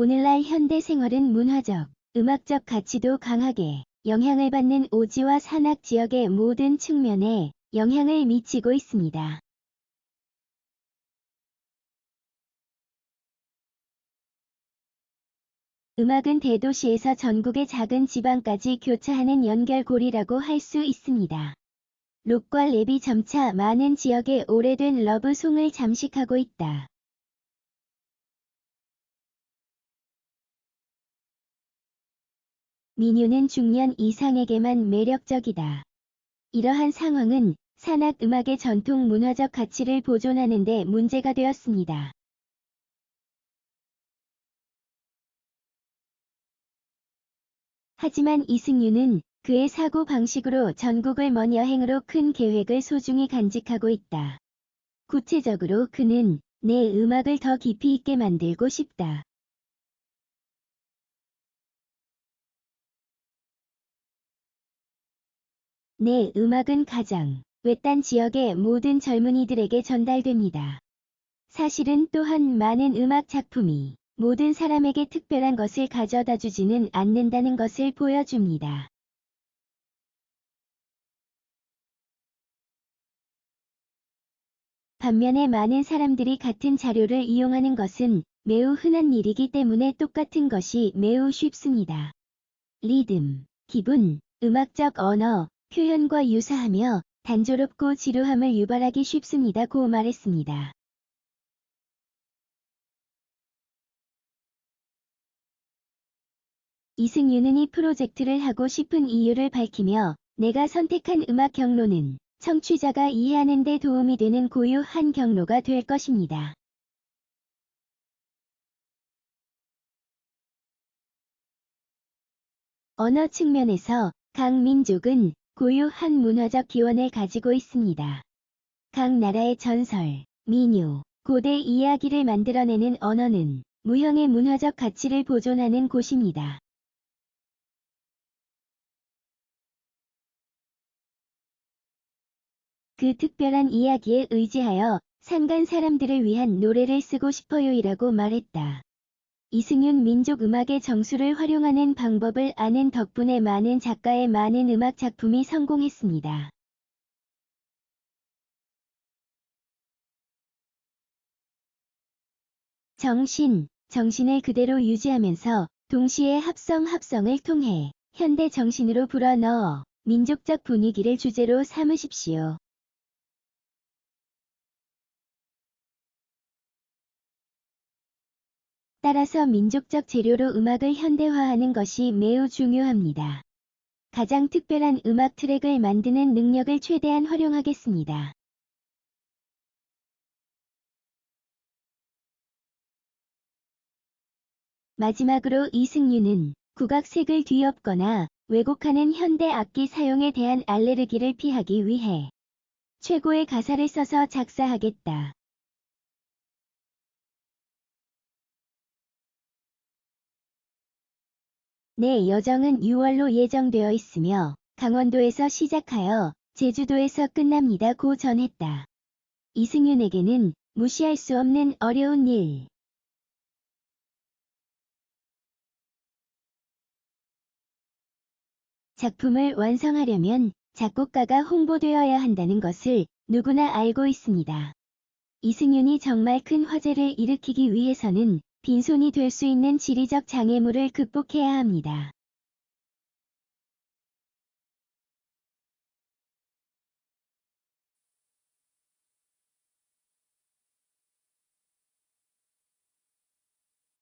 오늘날 현대 생활은 문화적, 음악적 가치도 강하게 영향을 받는 오지와 산악 지역의 모든 측면에 영향을 미치고 있습니다. 음악은 대도시에서 전국의 작은 지방까지 교차하는 연결고리라고 할 수 있습니다. 록과 랩이 점차 많은 지역의 오래된 러브송을 잠식하고 있다. 민요는 중년 이상에게만 매력적이다. 이러한 상황은 산악 음악의 전통 문화적 가치를 보존하는 데 문제가 되었습니다. 하지만 이승유는 그의 사고 방식으로 전국을 먼 여행으로 큰 계획을 소중히 간직하고 있다. 구체적으로 그는 내 음악을 더 깊이 있게 만들고 싶다. 내 음악은 가장 외딴 지역의 모든 젊은이들에게 전달됩니다. 사실은 또한 많은 음악 작품이 모든 사람에게 특별한 것을 가져다 주지는 않는다는 것을 보여줍니다. 반면에 많은 사람들이 같은 자료를 이용하는 것은 매우 흔한 일이기 때문에 똑같은 것이 매우 쉽습니다. 리듬, 기분, 음악적 언어, 표현과 유사하며 단조롭고 지루함을 유발하기 쉽습니다. 고 말했습니다. 이승유는 이 프로젝트를 하고 싶은 이유를 밝히며 내가 선택한 음악 경로는 청취자가 이해하는 데 도움이 되는 고유한 경로가 될 것입니다. 언어 측면에서 각 민족은 고유한 문화적 기원을 가지고 있습니다. 각 나라의 전설, 민요, 고대 이야기를 만들어내는 언어는 무형의 문화적 가치를 보존하는 곳입니다. 그 특별한 이야기에 의지하여 산간 사람들을 위한 노래를 쓰고 싶어요이라고 말했다. 이승윤 민족 음악의 정수를 활용하는 방법을 아는 덕분에 많은 작가의 많은 음악 작품이 성공했습니다. 정신, 정신을 그대로 유지하면서 동시에 합성 합성을 통해 현대 정신으로 불어넣어 민족적 분위기를 주제로 삼으십시오. 따라서 민족적 재료로 음악을 현대화하는 것이 매우 중요합니다. 가장 특별한 음악 트랙을 만드는 능력을 최대한 활용하겠습니다. 마지막으로 이승유는 국악색을 뒤엎거나 왜곡하는 현대 악기 사용에 대한 알레르기를 피하기 위해 최고의 가사를 써서 작사하겠다. 내 여정은 6월로 예정되어 있으며 강원도에서 시작하여 제주도에서 끝납니다. 고 전했다. 이승윤에게는 무시할 수 없는 어려운 일. 작품을 완성하려면 작곡가가 홍보되어야 한다는 것을 누구나 알고 있습니다. 이승윤이 정말 큰 화제를 일으키기 위해서는 빈손이 될 수 있는 지리적 장애물을 극복해야 합니다.